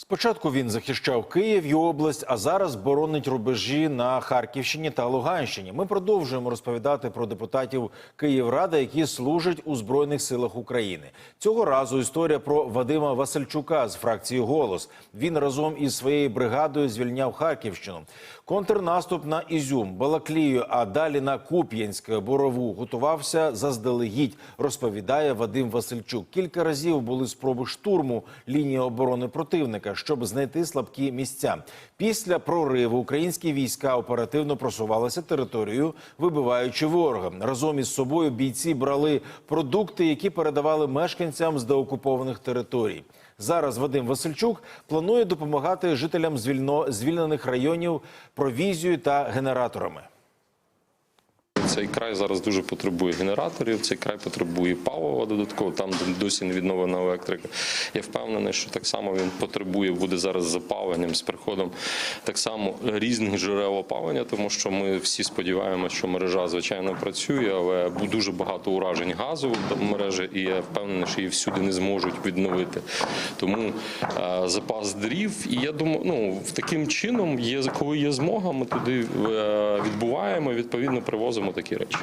Спочатку він захищав Київ і область, а зараз боронить рубежі на Харківщині та Луганщині. Ми продовжуємо розповідати про депутатів Київради, які служать у збройних силах України. Цього разу історія про Вадима Васильчука з фракції Голос. Він разом із своєю бригадою звільняв Харківщину. Контрнаступ на Ізюм, Балаклію, а далі на Куп'янське Борову готувався заздалегідь. Розповідає Вадим Васильчук. Кілька разів були спроби штурму лінії оборони противника, щоб знайти слабкі місця. Після прориву українські війська оперативно просувалися територією, вибиваючи ворога. Разом із собою бійці брали продукти, які передавали мешканцям з деокупованих територій. Зараз Вадим Васильчук планує допомагати жителям звільно звільнених районів провізією та генераторами. Цей край зараз дуже потребує генераторів. Цей край потребує палива додатково. Там досі не відновлена електрика. Я впевнений, що так само він потребує буде зараз з запаленням, з приходом так само різних джерел опалення, тому що ми всі сподіваємося, що мережа звичайно працює, але дуже багато уражень газу в мережі, і я впевнений, що її всюди не зможуть відновити. Тому е, запас дрів, і я думаю, ну таким чином є коли є змога, ми туди е, відбуваємо відповідно привозимо такі речі.